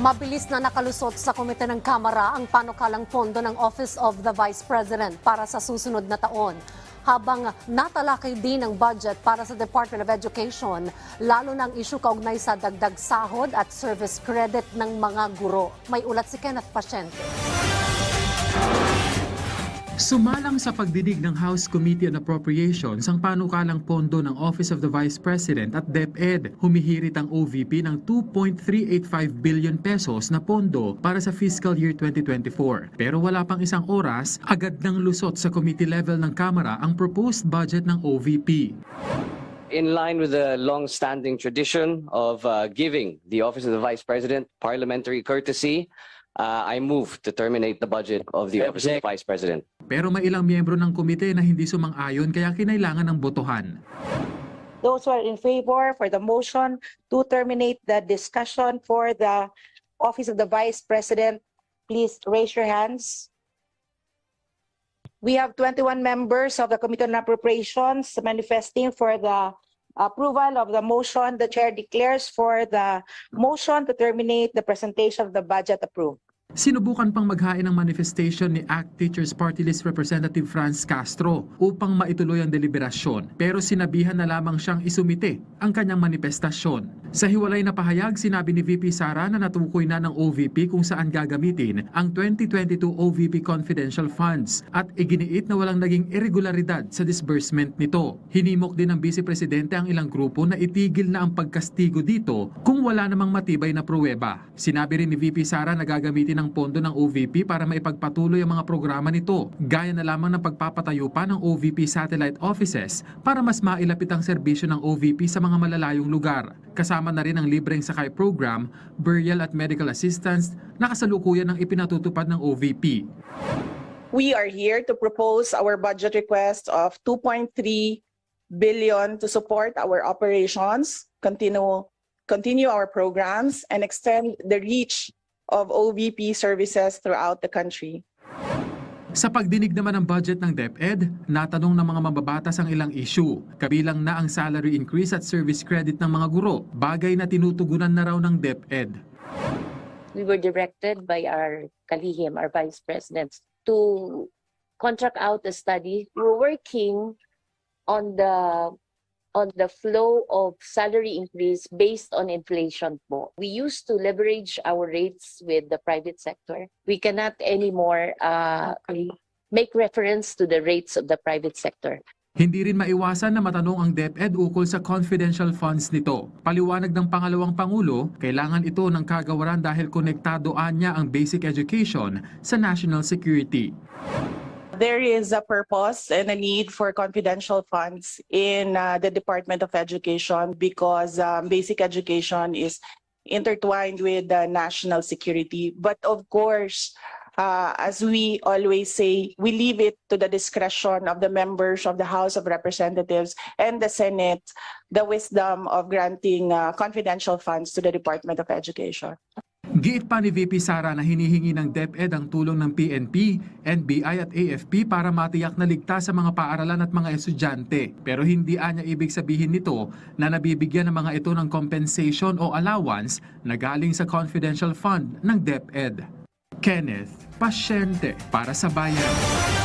Mabilis na nakalusot sa komite ng Kamara ang panukalang pondo ng Office of the Vice President para sa susunod na taon. Habang natalakay din ang budget para sa Department of Education, lalo ng isyu kaugnay sa dagdag sahod at service credit ng mga guro. May ulat si Kenneth Pasyente. Sumalang sa pagdidig ng House Committee on Appropriations ang panukalang pondo ng Office of the Vice President at DepEd. Humihirit ang OVP ng 2.385 billion pesos na pondo para sa fiscal year 2024. Pero wala pang isang oras, agad nang lusot sa committee level ng Kamara ang proposed budget ng OVP. in line with the long-standing tradition of uh, giving the office of the vice president parliamentary courtesy, uh, I move to terminate the budget of the office of the vice president. Pero may ilang miyembro ng komite na hindi sumang-ayon kaya kinailangan ng botohan. Those who are in favor for the motion to terminate the discussion for the office of the vice president, please raise your hands. We have twenty-one members of the Committee on Appropriations manifesting for the approval of the motion. The chair declares for the motion to terminate the presentation of the budget approved. Sinubukan pang maghain ng manifestation ni ACT Teachers Party List Representative Franz Castro upang maituloy ang deliberasyon pero sinabihan na lamang siyang isumite ang kanyang manifestasyon. Sa hiwalay na pahayag, sinabi ni VP Sara na natukoy na ng OVP kung saan gagamitin ang 2022 OVP confidential funds at iginiit na walang naging irregularidad sa disbursement nito. Hinimok din ng Vice Presidente ang ilang grupo na itigil na ang pagkastigo dito kung wala namang matibay na pruweba. Sinabi rin ni VP Sara na gagamitin ang pondo ng OVP para maipagpatuloy ang mga programa nito, gaya na lamang ng pagpapatayo pa ng OVP satellite offices para mas mailapit ang serbisyo ng OVP sa mga malalayong lugar. Kasama na rin ang libreng sakay program, burial at medical assistance na kasalukuyan ng ipinatutupad ng OVP. we are here to propose our budget request of 2.3 billion to support our operations, continue continue our programs and extend the reach of OVP services throughout the country. Sa pagdinig naman ng budget ng DepEd, natanong ng mga mababatas ang ilang issue. Kabilang na ang salary increase at service credit ng mga guro, bagay na tinutugunan na raw ng DepEd. we were directed by our kalihim, our vice presidents, to contract out a study. We're working on the on the flow of salary increase based on inflation po. We used to leverage our rates with the private sector. We cannot anymore uh, make reference to the rates of the private sector. Hindi rin maiwasan na matanong ang DepEd ukol sa confidential funds nito. Paliwanag ng pangalawang pangulo, kailangan ito ng kagawaran dahil konektado anya ang basic education sa national security. There is a purpose and a need for confidential funds in uh, the Department of Education because um, basic education is intertwined with the national security. But of course, uh, as we always say, we leave it to the discretion of the members of the House of Representatives and the Senate, the wisdom of granting uh, confidential funds to the Department of Education. Giit pa ni VP Sara na hinihingi ng DepEd ang tulong ng PNP, NBI at AFP para matiyak na ligtas sa mga paaralan at mga estudyante. Pero hindi anya ibig sabihin nito na nabibigyan ng mga ito ng compensation o allowance na galing sa confidential fund ng DepEd. Kenneth Pasyente para sa Bayan.